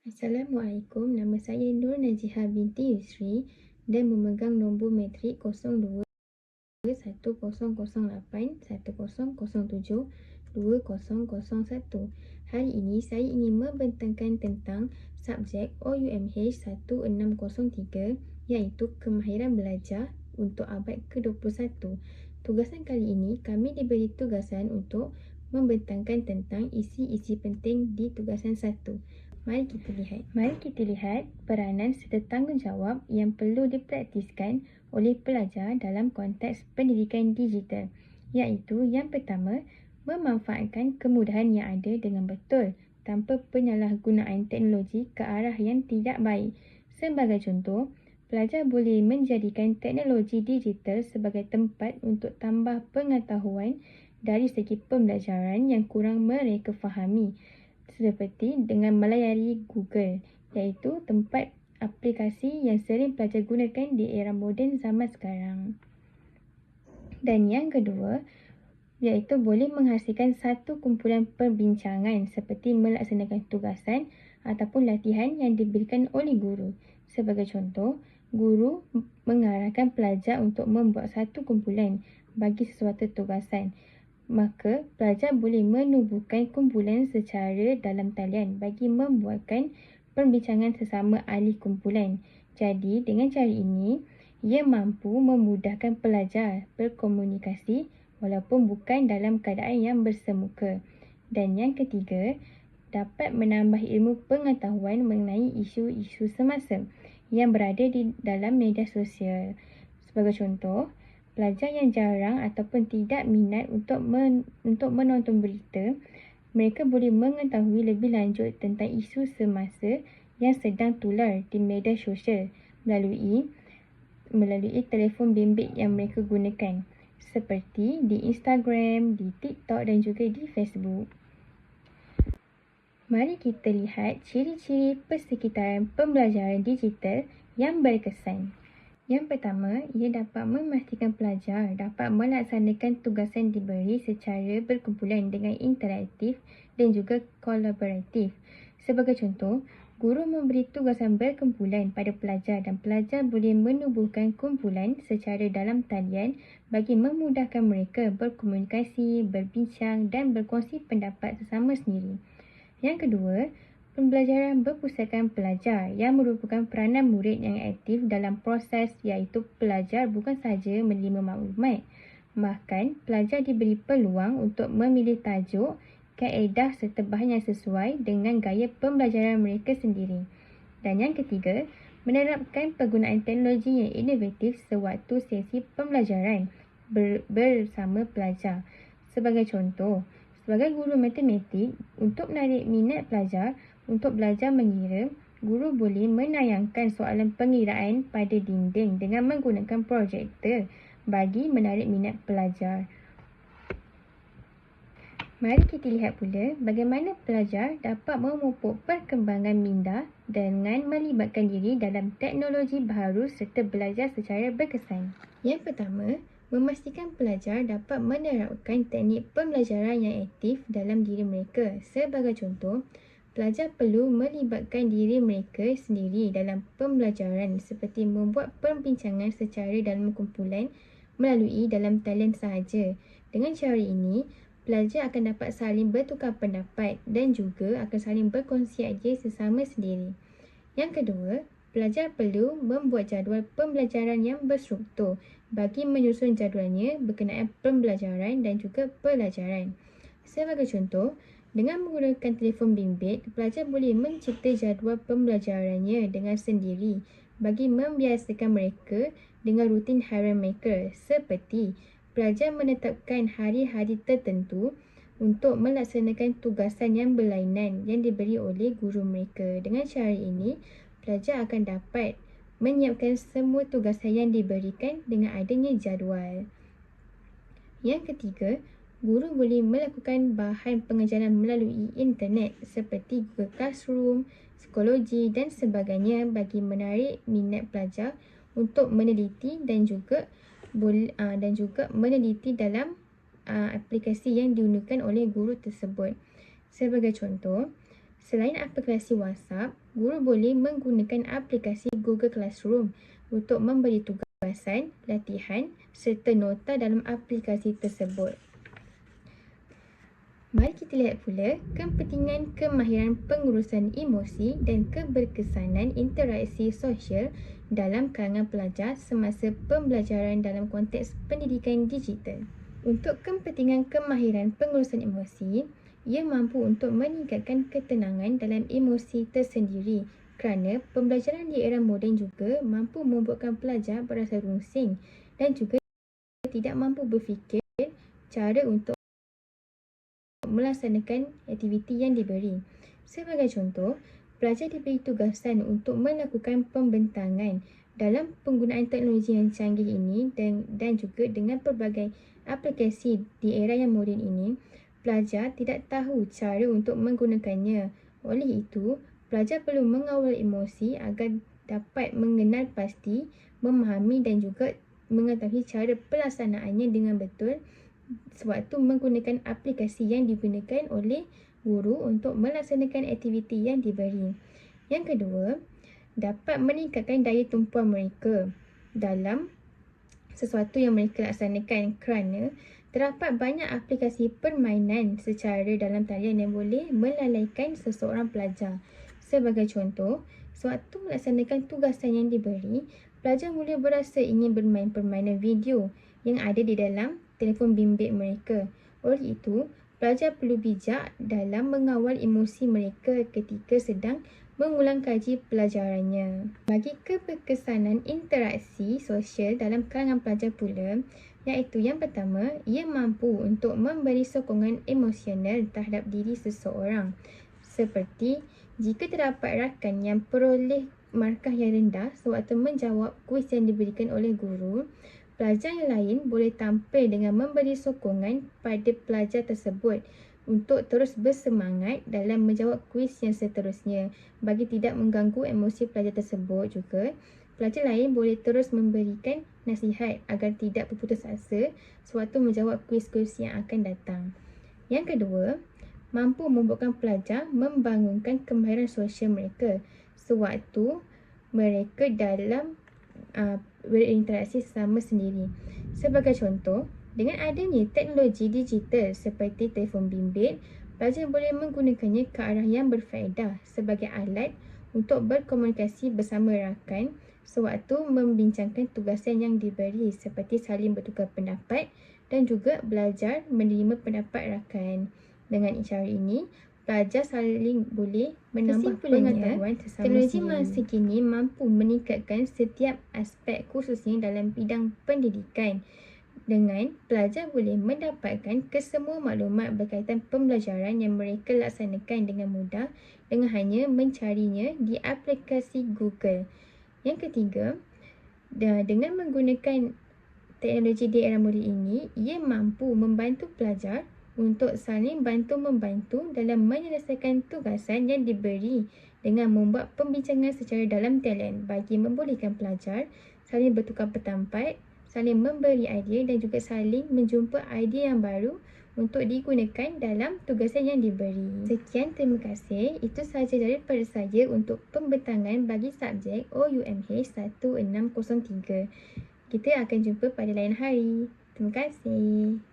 Assalamualaikum, nama saya Nur Najiha binti Yusri dan memegang nombor matrik 02 1008 1007 2001. Hari ini saya ingin membentangkan tentang subjek OUMH 1603 iaitu kemahiran belajar untuk abad ke-21. Tugasan kali ini kami diberi tugasan untuk membentangkan tentang isi-isi penting di tugasan 1. Mari kita lihat. Mari kita lihat peranan serta tanggungjawab yang perlu dipraktiskan oleh pelajar dalam konteks pendidikan digital. Iaitu yang pertama, memanfaatkan kemudahan yang ada dengan betul tanpa penyalahgunaan teknologi ke arah yang tidak baik. Sebagai contoh, pelajar boleh menjadikan teknologi digital sebagai tempat untuk tambah pengetahuan dari segi pembelajaran yang kurang mereka fahami seperti dengan melayari Google iaitu tempat aplikasi yang sering pelajar gunakan di era moden zaman sekarang. Dan yang kedua, iaitu boleh menghasilkan satu kumpulan perbincangan seperti melaksanakan tugasan ataupun latihan yang diberikan oleh guru. Sebagai contoh, guru mengarahkan pelajar untuk membuat satu kumpulan bagi sesuatu tugasan maka pelajar boleh menubuhkan kumpulan secara dalam talian bagi membuatkan perbincangan sesama ahli kumpulan. Jadi, dengan cara ini, ia mampu memudahkan pelajar berkomunikasi walaupun bukan dalam keadaan yang bersemuka. Dan yang ketiga, dapat menambah ilmu pengetahuan mengenai isu-isu semasa yang berada di dalam media sosial. Sebagai contoh, pelajar yang jarang ataupun tidak minat untuk men, untuk menonton berita, mereka boleh mengetahui lebih lanjut tentang isu semasa yang sedang tular di media sosial melalui melalui telefon bimbit yang mereka gunakan seperti di Instagram, di TikTok dan juga di Facebook. Mari kita lihat ciri-ciri persekitaran pembelajaran digital yang berkesan. Yang pertama, ia dapat memastikan pelajar dapat melaksanakan tugasan diberi secara berkumpulan dengan interaktif dan juga kolaboratif. Sebagai contoh, guru memberi tugasan berkumpulan pada pelajar dan pelajar boleh menubuhkan kumpulan secara dalam talian bagi memudahkan mereka berkomunikasi, berbincang dan berkongsi pendapat sesama sendiri. Yang kedua, Pembelajaran berpusatkan pelajar yang merupakan peranan murid yang aktif dalam proses iaitu pelajar bukan sahaja menerima maklumat. Bahkan, pelajar diberi peluang untuk memilih tajuk, kaedah serta bahan yang sesuai dengan gaya pembelajaran mereka sendiri. Dan yang ketiga, menerapkan penggunaan teknologi yang inovatif sewaktu sesi pembelajaran ber- bersama pelajar. Sebagai contoh, sebagai guru matematik, untuk menarik minat pelajar, untuk belajar mengira, guru boleh menayangkan soalan pengiraan pada dinding dengan menggunakan projektor bagi menarik minat pelajar. Mari kita lihat pula bagaimana pelajar dapat memupuk perkembangan minda dengan melibatkan diri dalam teknologi baru serta belajar secara berkesan. Yang pertama, memastikan pelajar dapat menerapkan teknik pembelajaran yang aktif dalam diri mereka. Sebagai contoh, Pelajar perlu melibatkan diri mereka sendiri dalam pembelajaran seperti membuat perbincangan secara dalam kumpulan melalui dalam talian sahaja. Dengan cara ini, pelajar akan dapat saling bertukar pendapat dan juga akan saling berkongsi idea sesama sendiri. Yang kedua, pelajar perlu membuat jadual pembelajaran yang berstruktur bagi menyusun jadualnya berkenaan pembelajaran dan juga pelajaran. Sebagai contoh, dengan menggunakan telefon bimbit, pelajar boleh mencipta jadual pembelajarannya dengan sendiri bagi membiasakan mereka dengan rutin harian mereka seperti pelajar menetapkan hari-hari tertentu untuk melaksanakan tugasan yang berlainan yang diberi oleh guru mereka. Dengan cara ini, pelajar akan dapat menyiapkan semua tugasan yang diberikan dengan adanya jadual. Yang ketiga, guru boleh melakukan bahan pengajaran melalui internet seperti Google Classroom, psikologi dan sebagainya bagi menarik minat pelajar untuk meneliti dan juga uh, dan juga meneliti dalam uh, aplikasi yang digunakan oleh guru tersebut. Sebagai contoh, Selain aplikasi WhatsApp, guru boleh menggunakan aplikasi Google Classroom untuk memberi tugasan, latihan serta nota dalam aplikasi tersebut. Mari kita lihat pula kepentingan kemahiran pengurusan emosi dan keberkesanan interaksi sosial dalam kalangan pelajar semasa pembelajaran dalam konteks pendidikan digital. Untuk kepentingan kemahiran pengurusan emosi, ia mampu untuk meningkatkan ketenangan dalam emosi tersendiri kerana pembelajaran di era moden juga mampu membuatkan pelajar berasa rungsing dan juga tidak mampu berfikir cara untuk melaksanakan aktiviti yang diberi. Sebagai contoh, pelajar diberi tugasan untuk melakukan pembentangan dalam penggunaan teknologi yang canggih ini dan, dan juga dengan pelbagai aplikasi di era yang moden ini, pelajar tidak tahu cara untuk menggunakannya. Oleh itu, pelajar perlu mengawal emosi agar dapat mengenal pasti, memahami dan juga mengetahui cara pelaksanaannya dengan betul sewaktu menggunakan aplikasi yang digunakan oleh guru untuk melaksanakan aktiviti yang diberi. Yang kedua, dapat meningkatkan daya tumpuan mereka dalam sesuatu yang mereka laksanakan kerana terdapat banyak aplikasi permainan secara dalam talian yang boleh melalaikan seseorang pelajar. Sebagai contoh, sewaktu melaksanakan tugasan yang diberi, pelajar mula berasa ingin bermain permainan video yang ada di dalam telefon bimbit mereka. Oleh itu, pelajar perlu bijak dalam mengawal emosi mereka ketika sedang mengulang kaji pelajarannya. Bagi keberkesanan interaksi sosial dalam kalangan pelajar pula, iaitu yang pertama, ia mampu untuk memberi sokongan emosional terhadap diri seseorang. Seperti jika terdapat rakan yang peroleh markah yang rendah sewaktu menjawab kuis yang diberikan oleh guru, Pelajar yang lain boleh tampil dengan memberi sokongan pada pelajar tersebut untuk terus bersemangat dalam menjawab kuis yang seterusnya. Bagi tidak mengganggu emosi pelajar tersebut juga, pelajar lain boleh terus memberikan nasihat agar tidak berputus asa sewaktu menjawab kuis-kuis yang akan datang. Yang kedua, mampu membuatkan pelajar membangunkan kemahiran sosial mereka sewaktu mereka dalam uh, berinteraksi sesama sendiri. Sebagai contoh, dengan adanya teknologi digital seperti telefon bimbit, pelajar boleh menggunakannya ke arah yang berfaedah sebagai alat untuk berkomunikasi bersama rakan sewaktu membincangkan tugasan yang diberi seperti saling bertukar pendapat dan juga belajar menerima pendapat rakan. Dengan cara ini, pelajar saling boleh menambah pengetahuan sesama Teknologi masa kini mampu meningkatkan setiap aspek khususnya dalam bidang pendidikan dengan pelajar boleh mendapatkan kesemua maklumat berkaitan pembelajaran yang mereka laksanakan dengan mudah dengan hanya mencarinya di aplikasi Google. Yang ketiga, dengan menggunakan teknologi di era moden ini, ia mampu membantu pelajar untuk saling bantu-membantu dalam menyelesaikan tugasan yang diberi dengan membuat pembincangan secara dalam talian bagi membolehkan pelajar saling bertukar pendapat, saling memberi idea dan juga saling menjumpa idea yang baru untuk digunakan dalam tugasan yang diberi. Sekian, terima kasih. Itu sahaja daripada saya untuk pembentangan bagi subjek OUMH 1603. Kita akan jumpa pada lain hari. Terima kasih.